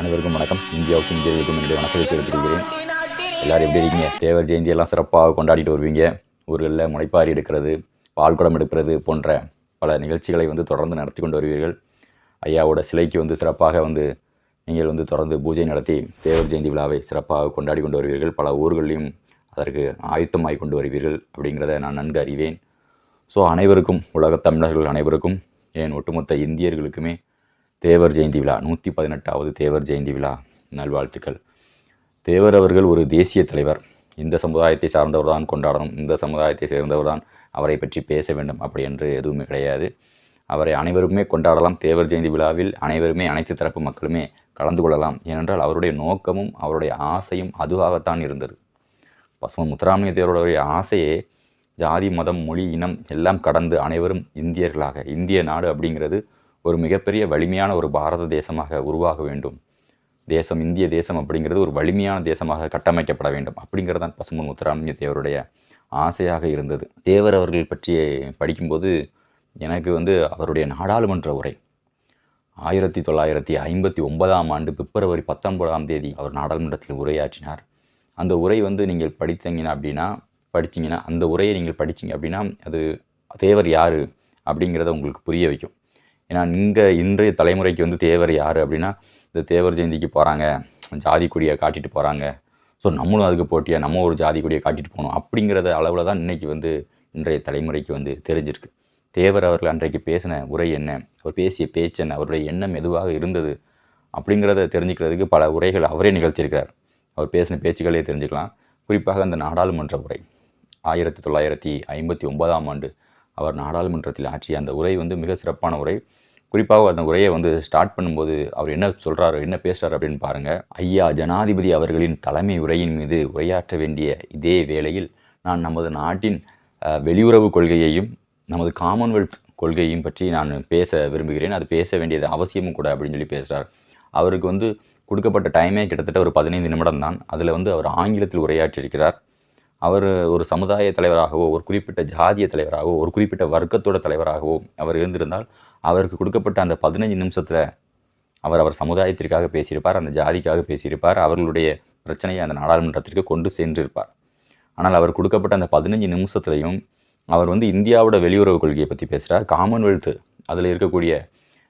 அனைவருக்கும் வணக்கம். இந்தியாவுக்கும் இந்தியர்களுக்கும் என்னுடைய வணக்கத்தை தெரிவித்துக் எல்லாரும் எப்படி இருக்கீங்க? தேவர் ஜெயந்தியெல்லாம் சிறப்பாக கொண்டாடிட்டு வருவீங்க. ஊர்களில் முளைப்பாரி எடுக்கிறது பால்குடம் எடுக்கிறது போன்ற பல நிகழ்ச்சிகளை வந்து தொடர்ந்து நடத்தி கொண்டு வருவீர்கள். ஐயாவோட சிலைக்கு வந்து சிறப்பாக வந்து நீங்கள் வந்து தொடர்ந்து பூஜை நடத்தி தேவர் ஜெயந்தி விழாவை சிறப்பாக கொண்டாடி கொண்டு வருவீர்கள். பல ஊர்களிலும் அதற்கு ஆயத்தமாய் கொண்டு வருவீர்கள் அப்படிங்கிறத நான் நன்கு அறிவேன். ஸோ அனைவருக்கும் உலகத் தமிழர்கள் அனைவருக்கும் ஏன் ஒட்டுமொத்த இந்தியர்களுக்குமே தேவர் ஜெயந்தி விழா நூற்றி பதினெட்டாவது தேவர் ஜெயந்தி விழா நல்வாழ்த்துக்கள். தேவர் அவர்கள் ஒரு தேசிய தலைவர். இந்த சமுதாயத்தை சார்ந்தவர் தான் கொண்டாடணும். இந்த சமுதாயத்தை சேர்ந்தவர் தான் அவரை பற்றி பேச வேண்டும். அப்படி என்று எதுவுமே கிடையாது. அவரை அனைவருமே கொண்டாடலாம். தேவர் ஜெயந்தி விழாவில் அனைவருமே அனைத்து தரப்பு மக்களுமே கலந்து கொள்ளலாம். ஏனென்றால் அவருடைய நோக்கமும் அவருடைய ஆசையும் அதுவாகத்தான் இருந்தது. பசும முத்துராமலிங்க தேவருடைய ஆசையே ஜாதி மதம் மொழி இனம் எல்லாம் கடந்து அனைவரும் இந்தியர்களாக இந்திய நாடு அப்படிங்கிறது ஒரு மிகப்பெரிய வலிமையான ஒரு பாரத தேசமாக உருவாக வேண்டும். தேசம் இந்திய தேசம் அப்படிங்கிறது ஒரு வலிமையான தேசமாக கட்டமைக்கப்பட வேண்டும். அப்படிங்கிறது தான் பசுமன் முத்துராமலிங்க தேவருடைய ஆசையாக இருந்தது. தேவர் அவர்கள் பற்றி படிக்கும்போது எனக்கு வந்து அவருடைய நாடாளுமன்ற உரை. ஆயிரத்தி தொள்ளாயிரத்தி ஐம்பத்தி ஒன்பதாம் ஆண்டு பிப்ரவரி பத்தொன்பதாம் தேதி அவர் நாடாளுமன்றத்தில் உரையாற்றினார். அந்த உரை வந்து நீங்கள் படித்தீங்கன்னா அப்படின்னா படிச்சீங்கன்னா அந்த உரையை நீங்கள் படிச்சீங்க அப்படின்னா அது தேவர் யார் அப்படிங்கிறத உங்களுக்கு புரிய வைக்கும். ஏன்னா இங்கே இன்றைய தலைமுறைக்கு வந்து தேவர் யார் அப்படின்னா இந்த தேவர் ஜெயந்திக்கு போகிறாங்க ஜாதி கொடியை காட்டிட்டு போகிறாங்க ஸோ நம்மளும் அதுக்கு போட்டியாக நம்ம ஒரு ஜாதி கொடியை காட்டிட்டு போகணும். அப்படிங்கிறத அளவில் தான் இன்றைக்கி வந்து இன்றைய தலைமுறைக்கு வந்து தெரிஞ்சிருக்கு. தேவர் அவர்கள் அன்றைக்கு பேசின உரை என்ன? அவர் பேசிய பேச்சு என்ன? அவருடைய எண்ணம் எதுவாக இருந்தது? அப்படிங்கிறத தெரிஞ்சுக்கிறதுக்கு பல உரைகள் அவரே நிகழ்த்தியிருக்கிறார். அவர் பேசின பேச்சுக்களே தெரிஞ்சுக்கலாம். குறிப்பாக அந்த நாடாளுமன்ற உரை. ஆயிரத்தி தொள்ளாயிரத்தி ஐம்பத்தி ஒன்பதாம் ஆண்டு அவர் நாடாளுமன்றத்தில் ஆற்றிய அந்த உரை வந்து மிக சிறப்பான உரை. குறிப்பாக அந்த உரையை வந்து ஸ்டார்ட் பண்ணும்போது அவர் என்ன சொல்கிறாரு என்ன பேசுகிறார் அப்படின்னு பாருங்கள் ஐயா ஜனாதிபதி அவர்களின் தலைமை உரையின் மீது உரையாற்ற வேண்டிய இதே வேளையில் நான் நமது நாட்டின் வெளியுறவு கொள்கையையும் நமது காமன்வெல்த் கொள்கையையும் பற்றி நான் பேச விரும்புகிறேன். அது பேச வேண்டியது அவசியமும் கூட அப்படின்னு சொல்லி பேசுகிறார் அவருக்கு வந்து கொடுக்கப்பட்ட டைமே கிட்டத்தட்ட ஒரு பதினைந்து நிமிடம் தான். அதில் வந்து அவர் ஆங்கிலத்தில் உரையாற்றியிருக்கிறார். அவர் ஒரு சமுதாய தலைவராகவோ ஒரு குறிப்பிட்ட ஜாதிய தலைவராகவோ ஒரு குறிப்பிட்ட வர்க்கத்தோட தலைவராகவோ அவர் இருந்திருந்தால் அவருக்கு கொடுக்கப்பட்ட அந்த பதினஞ்சு நிமிஷத்தில் அவர் அவர் சமுதாயத்திற்காக பேசியிருப்பார் அந்த ஜாதிக்காக பேசியிருப்பார் அவர்களுடைய பிரச்சனையை அந்த நாடாளுமன்றத்திற்கு கொண்டு சென்றிருப்பார். ஆனால் அவர் கொடுக்கப்பட்ட அந்த பதினஞ்சு நிமிஷத்துலையும் அவர் வந்து இந்தியாவோட வெளியுறவு கொள்கையை பற்றி பேசுகிறார் காமன்வெல்த் அதில் இருக்கக்கூடிய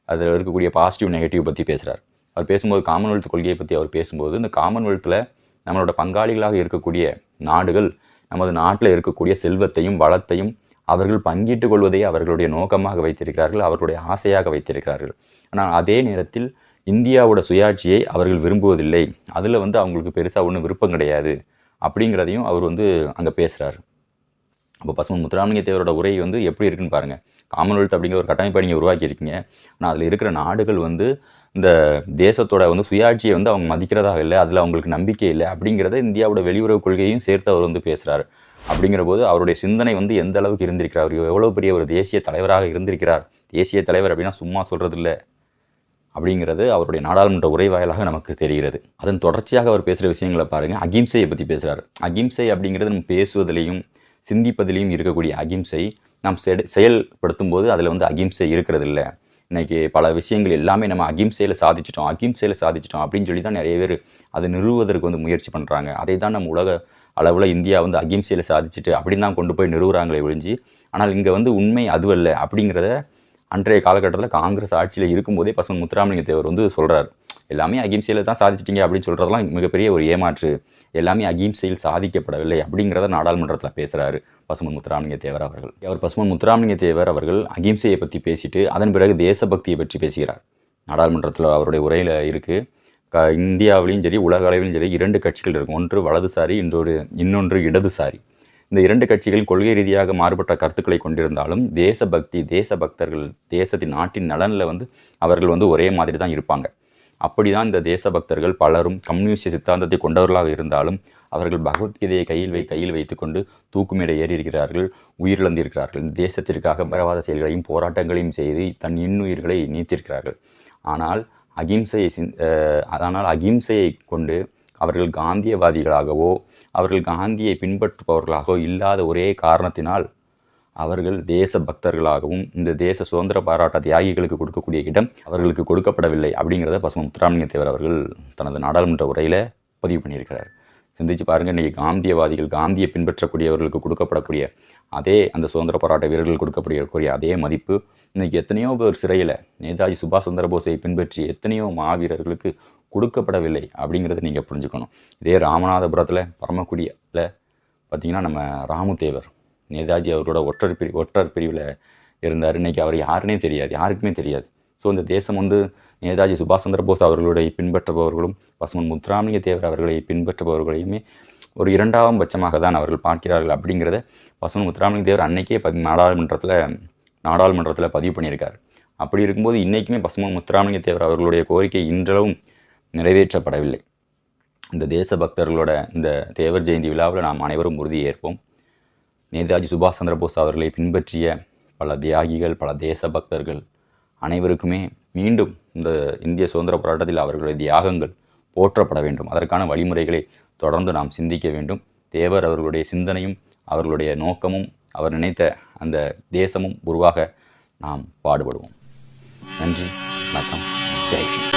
அதில் இருக்கக்கூடிய பாசிட்டிவ் நெகட்டிவ் பற்றி பேசுகிறார் அவர் பேசும்போது காமன்வெல்த் கொள்கையை பற்றி அவர் பேசும்போது இந்த காமன்வெல்த்தில் நம்மளோட பங்காளிகளாக இருக்கக்கூடிய நாடுகள் நமது நாட்டில் இருக்கக்கூடிய செல்வத்தையும் வளத்தையும் அவர்கள் பங்கிட்டுக் கொள்வதை அவர்களுடைய நோக்கமாக வைத்திருக்கிறார்கள் அவர்களுடைய ஆசையாக வைத்திருக்கிறார்கள். ஆனால் அதே நேரத்தில் இந்தியாவோட சுயாட்சியை அவர்கள் விரும்புவதில்லை. அதில் வந்து அவங்களுக்கு பெருசாக ஒன்றும் விருப்பம் கிடையாது அப்படிங்கிறதையும் அவர் வந்து அங்கே பேசுகிறார் அப்போ பசுமன் முத்துராமலிங்க தேவரோட உரை வந்து எப்படி இருக்குன்னு பாருங்கள் காமன்வெல்த் அப்படிங்கிற ஒரு கட்டமைப்பை நீங்கள் உருவாக்கியிருக்கீங்க. ஆனால் அதில் இருக்கிற நாடுகள் வந்து இந்த தேசத்தோட வந்து சுயாட்சியை வந்து அவங்க மதிக்கிறதாக இல்லை அதில் அவங்களுக்கு நம்பிக்கை இல்லை அப்படிங்கிறத இந்தியாவோட வெளியுறவு கொள்கையும் சேர்த்து அவர் வந்து பேசுகிறார் அப்படிங்கிற போது அவருடைய சிந்தனை வந்து எந்த அளவுக்கு இருந்திருக்கிறார்? அவர் எவ்வளோ பெரிய ஒரு தேசிய தலைவராக இருந்திருக்கிறார்? தேசிய தலைவர் அப்படின்னா சும்மா சொல்கிறது இல்லை அப்படிங்கிறது அவருடைய நாடாளுமன்ற உரை வாயிலாக நமக்கு தெரிகிறது. அதன் தொடர்ச்சியாக அவர் பேசுகிற விஷயங்களை பாருங்கள் அகிம்சையை பற்றி பேசுகிறார் அகிம்சை அப்படிங்கிறது நம்ம பேசுவதிலையும் சிந்திப்பதிலையும் இருக்கக்கூடிய அகிம்சை நாம் செயல்படுத்தும் போது அதில் வந்து அகிம்சை இருக்கிறது இல்லை இன்னைக்கு பல விஷயங்கள் எல்லாமே நம்ம அகிம்சையில் சாதிச்சிட்டோம் அகிம்சையில் சாதிச்சிட்டோம் அப்படின்னு சொல்லி தான் நிறைய பேர் அதை நிறுவுவதற்கு வந்து முயற்சி பண்ணுறாங்க அதை தான் நம்ம உலக அளவில் இந்தியா வந்து அகிம்சையில் சாதிச்சுட்டு அப்படின்னு தான் கொண்டு போய் நிறுவுறாங்களே ஒழிஞ்சு ஆனால் இங்கே வந்து உண்மை அதுவல்ல அப்படிங்கிறத அன்றைய காலகட்டத்தில் காங்கிரஸ் ஆட்சியில் இருக்கும்போதே பசுமன் முத்துராமலிங்க தேவர் வந்து சொல்கிறார் எல்லாமே அகிம்சையில் தான் சாதிச்சிட்டீங்க அப்படின்னு சொல்கிறதெல்லாம் மிகப்பெரிய ஒரு ஏமாற்று. எல்லாமே அகிம்சையில் சாதிக்கப்படவில்லை அப்படிங்கிறத நாடாளுமன்றத்தில் பேசுகிறாரு பசுமன் முத்துராமலிங்க தேவர் அவர்கள். அவர் பசுமன் முத்துராமலிங்க தேவர் அவர்கள் அகிம்சையை பற்றி பேசிட்டு அதன் பிறகு தேசபக்தியை பற்றி பேசுகிறார். நாடாளுமன்றத்தில் அவருடைய உரையில் இருக்குது க இந்தியாவிலையும் சரி உலக அளவிலும் சரி இரண்டு கட்சிகள் இருக்கும். ஒன்று வலதுசாரி இன்னொரு இன்னொன்று இடதுசாரி. இந்த இரண்டு கட்சிகள் கொள்கை ரீதியாக மாறுபட்ட கருத்துக்களை கொண்டிருந்தாலும் தேசபக்தி தேசபக்தர்கள் தேசத்தின் நாட்டின் நலனில் வந்து அவர்கள் வந்து ஒரே மாதிரி தான் இருப்பாங்க. அப்படிதான் இந்த தேசபக்தர்கள் பலரும் கம்யூனிஸ்ட் சித்தாந்தத்தை கொண்டவர்களாக இருந்தாலும் அவர்கள் பகவத்கீதையை கையில் வை கையில் வைத்துக்கொண்டு தூக்குமேடை ஏறி இருக்கிறார்கள் உயிரிழந்திருக்கிறார்கள். இந்த தேசத்திற்காக பரவாத செயல்களையும் போராட்டங்களையும் செய்து தன் இன்னுயிர்களை நீத்திருக்கிறார்கள். ஆனால் அகிம்சையை சிந் ஆனால் அகிம்சையை கொண்டு அவர்கள் காந்தியவாதிகளாகவோ அவர்கள் காந்தியை பின்பற்றுபவர்களாகவோ இல்லாத ஒரே காரணத்தினால் அவர்கள் தேச பக்தர்களாகவும் இந்த தேச சுதந்திர பாராட்ட தியாகிகளுக்கு கொடுக்கக்கூடிய இடம் அவர்களுக்கு கொடுக்கப்படவில்லை அப்படிங்கிறத பசும முத்துராமலிங்க தேவர் அவர்கள் தனது நாடாளுமன்ற உரையில் பதிவு பண்ணியிருக்கிறார். சிந்திச்சு பாருங்க இன்றைக்கி காந்தியவாதிகள் காந்தியை பின்பற்றக்கூடியவர்களுக்கு கொடுக்கப்படக்கூடிய அதே அந்த சுதந்திர போராட்ட வீரர்கள் கொடுக்கப்படக்கூடிய அதே மதிப்பு. இன்றைக்கி எத்தனையோ பேர் சிறையில் நேதாஜி சுபாஷ் சந்திர போஸை பின்பற்றி எத்தனையோ மாவீரர்களுக்கு கொடுக்கப்படவில்லை அப்படிங்கிறத நீங்கள் புரிஞ்சுக்கணும். இதே ராமநாதபுரத்தில் பரமக்குடியில் பார்த்தீங்கன்னா நம்ம ராமுதேவர் நேதாஜி அவரோட ஒற்றர் பிரி ஒற்றர் பிரிவில் இருந்தார். இன்றைக்கி அவர் யாருன்னே தெரியாது யாருக்குமே தெரியாது. ஸோ இந்த தேசம் வந்து நேதாஜி சுபாஷ் சந்திர போஸ் அவர்களுடைய பின்பற்றுபவர்களும் பசுமன் முத்துராமலிங்க தேவர் அவர்களை பின்பற்றுபவர்களையுமே ஒரு இரண்டாம் பட்சமாக தான் அவர்கள் பார்க்கிறார்கள் அப்படிங்கிறத பசுமன் முத்துராமலிங்க தேவர் அன்னைக்கே பதி நாடாளுமன்றத்தில் நாடாளுமன்றத்தில் பதிவு பண்ணியிருக்கார். அப்படி இருக்கும்போது இன்றைக்குமே பசுமன் முத்துராமலிங்க தேவர் அவர்களுடைய கோரிக்கை இன்றளவும் நிறைவேற்றப்படவில்லை. இந்த தேச பக்தர்களோட இந்த தேவர் ஜெயந்தி விழாவில் நாம் அனைவரும் உறுதியேற்போம். நேதாஜி சுபாஷ் சந்திர போஸ் அவர்களை பின்பற்றிய பல தியாகிகள் பல தேச பக்தர்கள் அனைவருக்குமே மீண்டும் இந்த இந்திய சுதந்திர போராட்டத்தில் அவர்களுடைய தியாகங்கள் போற்றப்பட வேண்டும். அதற்கான வழிமுறைகளை தொடர்ந்து நாம் சிந்திக்க வேண்டும். தேவர் அவர்களுடைய சிந்தனையும் அவர்களுடைய நோக்கமும் அவர் நினைத்த அந்த தேசமும் உருவாக நாம் பாடுபடுவோம். நன்றி வணக்கம். station.